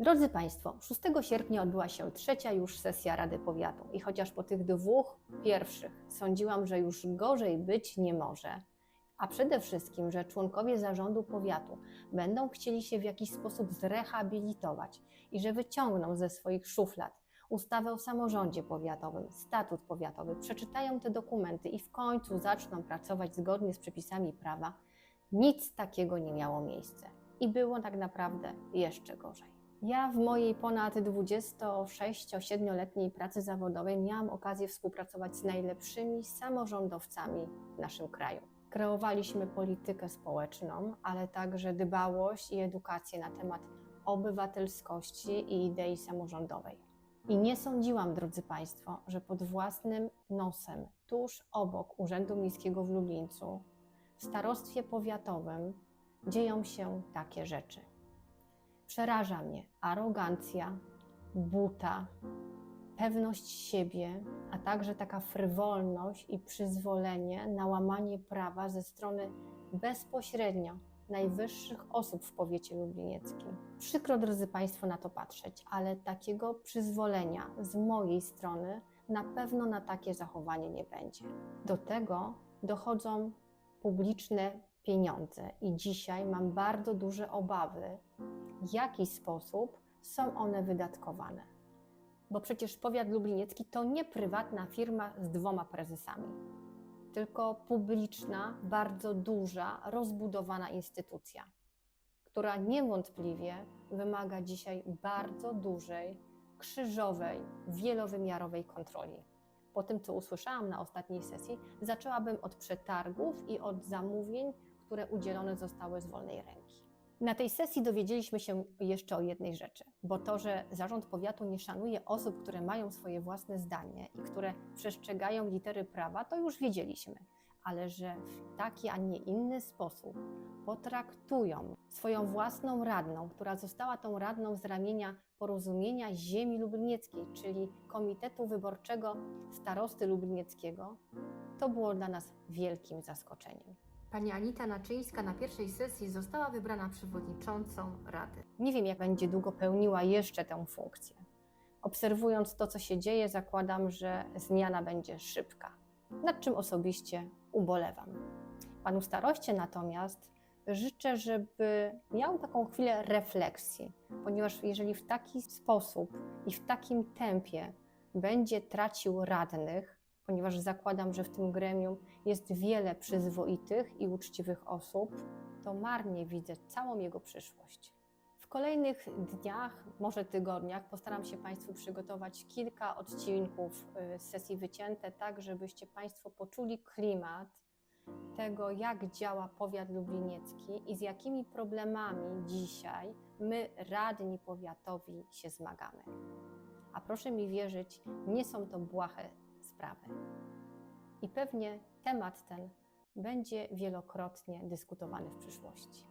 Drodzy Państwo, 6 sierpnia odbyła się trzecia już sesja Rady Powiatu i chociaż po tych dwóch pierwszych sądziłam, że już gorzej być nie może, a przede wszystkim, że członkowie zarządu powiatu będą chcieli się w jakiś sposób zrehabilitować i że wyciągną ze swoich szuflad ustawę o samorządzie powiatowym, statut powiatowy, przeczytają te dokumenty i w końcu zaczną pracować zgodnie z przepisami prawa, nic takiego nie miało miejsca i było tak naprawdę jeszcze gorzej. Ja w mojej ponad 26-7-letniej pracy zawodowej miałam okazję współpracować z najlepszymi samorządowcami w naszym kraju. Kreowaliśmy politykę społeczną, ale także dbałość i edukację na temat obywatelskości i idei samorządowej. I nie sądziłam, drodzy Państwo, że pod własnym nosem, tuż obok Urzędu Miejskiego w Lublińcu, w starostwie powiatowym dzieją się takie rzeczy. Przeraża mnie arogancja, buta, pewność siebie, a także taka frywolność i przyzwolenie na łamanie prawa ze strony bezpośrednio najwyższych osób w powiecie lublinieckim. Przykro, drodzy Państwo, na to patrzeć, ale takiego przyzwolenia z mojej strony na pewno na takie zachowanie nie będzie. Do tego dochodzą publiczne pieniądze i dzisiaj mam bardzo duże obawy, w jaki sposób są one wydatkowane. Bo przecież powiat lubliniecki to nie prywatna firma z dwoma prezesami, tylko publiczna, bardzo duża, rozbudowana instytucja, która niewątpliwie wymaga dzisiaj bardzo dużej, krzyżowej, wielowymiarowej kontroli. Po tym, co usłyszałam na ostatniej sesji, zaczęłabym od przetargów i od zamówień, które udzielone zostały z wolnej ręki. Na tej sesji dowiedzieliśmy się jeszcze o jednej rzeczy, bo to, że zarząd powiatu nie szanuje osób, które mają swoje własne zdanie i które przestrzegają litery prawa, to już wiedzieliśmy, ale że w taki, a nie inny sposób potraktują swoją własną radną, która została tą radną z ramienia porozumienia ziemi lublinieckiej, czyli Komitetu Wyborczego Starosty Lublinieckiego, to było dla nas wielkim zaskoczeniem. Pani Anita Naczyńska na pierwszej sesji została wybrana przewodniczącą Rady. Nie wiem, jak będzie długo pełniła jeszcze tę funkcję. Obserwując to, co się dzieje, zakładam, że zmiana będzie szybka, nad czym osobiście ubolewam. Panu staroście natomiast życzę, żeby miał taką chwilę refleksji, ponieważ jeżeli w taki sposób i w takim tempie będzie tracił radnych, ponieważ zakładam, że w tym gremium jest wiele przyzwoitych i uczciwych osób, to marnie widzę całą jego przyszłość. W kolejnych dniach, może tygodniach, postaram się Państwu przygotować kilka odcinków y, z sesji wycięte, tak żebyście Państwo poczuli klimat tego, jak działa powiat lubliniecki i z jakimi problemami dzisiaj my, radni powiatowi, się zmagamy. A proszę mi wierzyć, nie są to błahe sprawy. I pewnie temat ten będzie wielokrotnie dyskutowany w przyszłości.